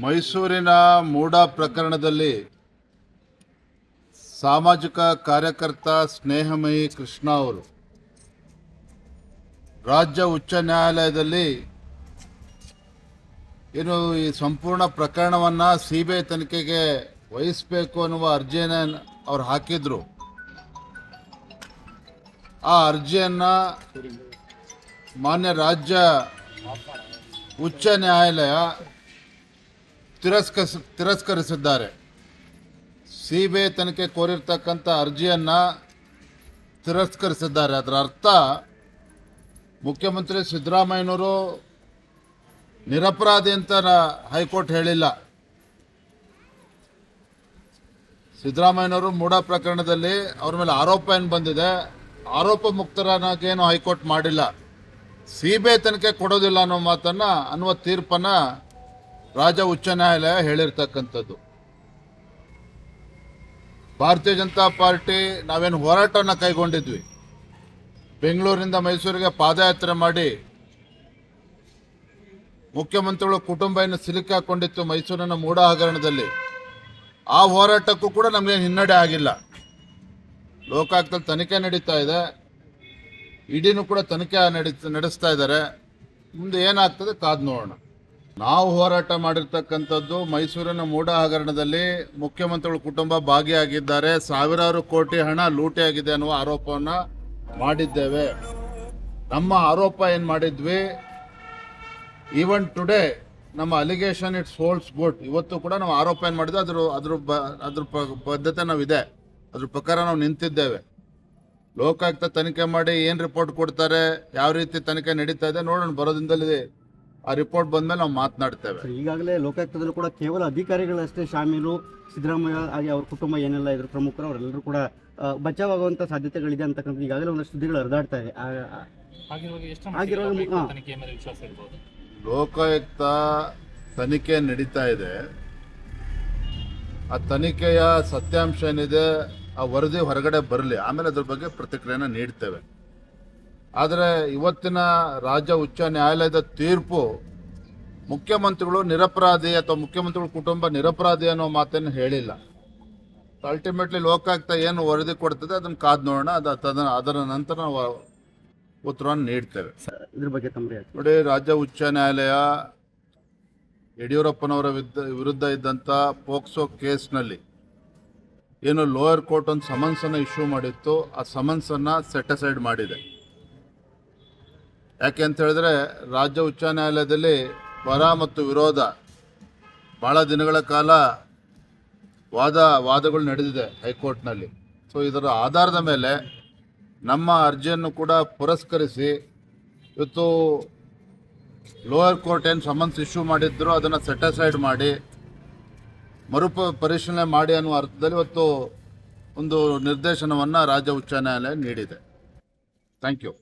ಮೈಸೂರಿನ ಮೂಡ ಪ್ರಕರಣದಲ್ಲಿ ಸಾಮಾಜಿಕ ಕಾರ್ಯಕರ್ತ ಸ್ನೇಹಮಯಿ ಕೃಷ್ಣ ಅವರು ರಾಜ್ಯ ಉಚ್ಚ ನ್ಯಾಯಾಲಯದಲ್ಲಿ ಏನು ಈ ಸಂಪೂರ್ಣ ಪ್ರಕರಣವನ್ನು ಸಿ ಬಿ ಐ ತನಿಖೆಗೆ ವಹಿಸಬೇಕು ಅನ್ನುವ ಅರ್ಜಿಯನ್ನು ಅವ್ರು ಹಾಕಿದ್ರು. ಆ ಅರ್ಜಿಯನ್ನು ಮಾನ್ಯ ರಾಜ್ಯ ಉಚ್ಚ ನ್ಯಾಯಾಲಯ ತಿರಸ್ಕರಿಸ, ತಿರಸ್ಕರಿಸಿದ್ದಾರೆ. ಸಿ ಬಿ ಐ ತನಿಖೆ ಕೋರಿರ್ತಕ್ಕಂಥ ಅರ್ಜಿಯನ್ನು ತಿರಸ್ಕರಿಸಿದ್ದಾರೆ. ಅದರ ಅರ್ಥ, ಮುಖ್ಯಮಂತ್ರಿ ಸಿದ್ದರಾಮಯ್ಯನವರು ನಿರಪರಾಧಿ ಅಂತ ಹೈಕೋರ್ಟ್ ಹೇಳಿಲ್ಲ. ಸಿದ್ದರಾಮಯ್ಯನವರು ಮೂಡ ಪ್ರಕರಣದಲ್ಲಿ ಅವ್ರ ಮೇಲೆ ಆರೋಪ ಏನು ಬಂದಿದೆ, ಆರೋಪ ಮುಕ್ತರನ್ನಾಗೇನು ಹೈಕೋರ್ಟ್ ಮಾಡಿಲ್ಲ. ಸಿ ಬಿ ತನಿಖೆ ಕೊಡೋದಿಲ್ಲ ಅನ್ನೋ ಮಾತನ್ನು ಅನ್ನುವ ತೀರ್ಪನ್ನ ರಾಜ್ಯ ಉಚ್ಚ ನ್ಯಾಯಾಲಯ ಹೇಳಿರ್ತಕ್ಕಂಥದ್ದು. ಭಾರತೀಯ ಜನತಾ ಪಾರ್ಟಿ ನಾವೇನು ಹೋರಾಟವನ್ನು ಕೈಗೊಂಡಿದ್ವಿ. ಬೆಂಗಳೂರಿನಿಂದ ಮೈಸೂರಿಗೆ ಪಾದಯಾತ್ರೆ ಮಾಡಿ ಮುಖ್ಯಮಂತ್ರಿಗಳು ಕುಟುಂಬ ಏನು ಸಿಲುಕಾಕೊಂಡಿತ್ತು ಮೈಸೂರಿನ ಮೂಡ ಹಗರಣದಲ್ಲಿ ಆ ಹೋರಾಟಕ್ಕೂ ಕೂಡ ನಮಗೇನು ಹಿನ್ನಡೆ ಆಗಿಲ್ಲ. ಲೋಕಾಯುಕ್ತದಲ್ಲಿ ತನಿಖೆ ನಡೀತಾ ಇದೆ. ಇಡಿನೂ ಕೂಡ ತನಿಖೆ ನಡಿ, ನಡೆಸ್ತಾ ಇದ್ದಾರೆ. ಮುಂದೆ ಏನಾಗ್ತದೆ ಕಾದು ನೋಡೋಣ. ನಾವು ಹೋರಾಟ ಮಾಡಿರ್ತಕ್ಕಂಥದ್ದು ಮೈಸೂರಿನ ಮೂಡ ಹಗರಣದಲ್ಲಿ ಮುಖ್ಯಮಂತ್ರಿಗಳ ಕುಟುಂಬ ಭಾಗಿಯಾಗಿದ್ದಾರೆ. ಸಾವಿರಾರು ಕೋಟಿ ಹಣ ಲೂಟಿಯಾಗಿದೆ ಅನ್ನುವ ಆರೋಪವನ್ನು ಮಾಡಿದ್ದೇವೆ. ನಮ್ಮ ಆರೋಪ ಏನು ಮಾಡಿದ್ವಿ? ಈವನ್ ಟುಡೇ ನಮ್ಮ ಅಲಿಗೇಷನ್ ಇಟ್ಸ್ ಹೋಲ್ಡ್ಸ್ ಗುಡ್ ಇವತ್ತು ಕೂಡ ನಾವು ಆರೋಪ ಏನು ಮಾಡಿದ್ವಿ? ಅದ್ರ ಅದ್ರ ಬ, ಅದ್ರ ಬದ್ಧತೆ ನಾವಿದೆ. ಅದ್ರ ಪ್ರಕಾರ ನಾವು ನಿಂತಿದ್ದೇವೆ. ಲೋಕಾಯುಕ್ತ ತನಿಖೆ ಮಾಡಿ ಏನು ರಿಪೋರ್ಟ್ ಕೊಡ್ತಾರೆ? ಯಾವ ರೀತಿ ತನಿಖೆ ನಡೀತಾ ಇದೆ? ನೋಡೋಣ. ಬರೋದಿಂದಲೇ ಆ ರಿಪೋರ್ಟ್ ಬಂದ್ಮೇಲೆ ನಾವು ಮಾತನಾಡ್ತೇವೆ. ಈಗಾಗಲೇ ಲೋಕಾಯುಕ್ತದಲ್ಲೂ ಕೂಡ ಕೇವಲ ಅಧಿಕಾರಿಗಳಷ್ಟೇ ಶಾಮೀಲು ಸಿದ್ದರಾಮಯ್ಯ ಹಾಗೆ ಅವ್ರ ಕುಟುಂಬ ಏನೆಲ್ಲ ಇದ್ರು ಪ್ರಮುಖರು ಅವರೆಲ್ಲರೂ ಕೂಡ ಬಚಾವಾಗುವಂತ ಸಾಧ್ಯತೆಗಳಿದೆ ಅಂತಕ್ಕಂಥ ಈಗಾಗಲೇ ಒಂದಷ್ಟು ಸುದ್ದಿಗಳು ಹರಿದಾಡ್ತಾ ಇದೆ. ಲೋಕಾಯುಕ್ತ ತನಿಖೆ ನಡೀತಾ ಇದೆ. ಆ ತನಿಖೆಯ ಸತ್ಯಾಂಶ ಏನಿದೆ ಆ ವರದಿ ಹೊರಗಡೆ ಬರಲಿ. ಆಮೇಲೆ ಅದ್ರ ಬಗ್ಗೆ ಪ್ರತಿಕ್ರಿಯೆನ ನೀಡ್ತೇವೆ. ಆದರೆ ಇವತ್ತಿನ ರಾಜ್ಯ ಉಚ್ಚ ನ್ಯಾಯಾಲಯದ ತೀರ್ಪು ಮುಖ್ಯಮಂತ್ರಿಗಳು ನಿರಪರಾಧಿ ಅಥವಾ ಮುಖ್ಯಮಂತ್ರಿಗಳ ಕುಟುಂಬ ನಿರಪರಾಧಿ ಅನ್ನೋ ಮಾತನ್ನು ಹೇಳಿಲ್ಲ. ಅಲ್ಟಿಮೇಟ್ಲಿ ಲೋಕಾಯುಕ್ತ ಏನು ವರದಿ ಕೊಡ್ತದೆ ಅದನ್ನು ಕಾದು ನೋಡೋಣ. ಅದು ಅದರ ನಂತರ ನಾವು ಉತ್ತರವನ್ನು ನೀಡ್ತೇವೆ. ಇದ್ರ ಬಗ್ಗೆ. ನೋಡಿ ರಾಜ್ಯ ಉಚ್ಚ ನ್ಯಾಯಾಲಯ ಯಡಿಯೂರಪ್ಪನವರ ವಿರುದ್ಧ ವಿರುದ್ಧ ಇದ್ದಂಥ ಪೋಕ್ಸೋ ಕೇಸ್ನಲ್ಲಿ ಏನು ಲೋಯರ್ ಕೋರ್ಟ್ ಒಂದು ಸಮನ್ಸನ್ನು ಇಶ್ಯೂ ಮಾಡಿತ್ತು. ಆ ಸಮನ್ಸನ್ನು ಸೆಟಸೈಡ್ ಮಾಡಿದೆ. ಯಾಕೆ ಅಂತ ಹೇಳಿದ್ರೆ ರಾಜ್ಯ ಉಚ್ಚ ನ್ಯಾಯಾಲಯದಲ್ಲಿ ವರ ಮತ್ತು ವಿರೋಧ ಭಾಳ ದಿನಗಳ ಕಾಲ ವಾದ, ವಾದಗಳು ನಡೆದಿದೆ ಹೈಕೋರ್ಟ್ನಲ್ಲಿ. ಸೊ ಇದರ ಆಧಾರದ ಮೇಲೆ ನಮ್ಮ ಅರ್ಜಿಯನ್ನು ಕೂಡ ಪುರಸ್ಕರಿಸಿ ಇವತ್ತು ಲೋಯರ್ ಕೋರ್ಟ್ ಏನು ಸಮನ್ಸ್ ಇಶ್ಯೂ ಮಾಡಿದ್ರು ಅದನ್ನು ಸೆಟಸೈಡ್ ಮಾಡಿ, ಮರುಪ, ಪರಿಶೀಲನೆ ಮಾಡಿ ಅನ್ನುವ ಅರ್ಥದಲ್ಲಿ ಇವತ್ತು ಒಂದು ನಿರ್ದೇಶನವನ್ನು ರಾಜ್ಯ ಉಚ್ಚ ನ್ಯಾಯಾಲಯ ನೀಡಿದೆ. Thank you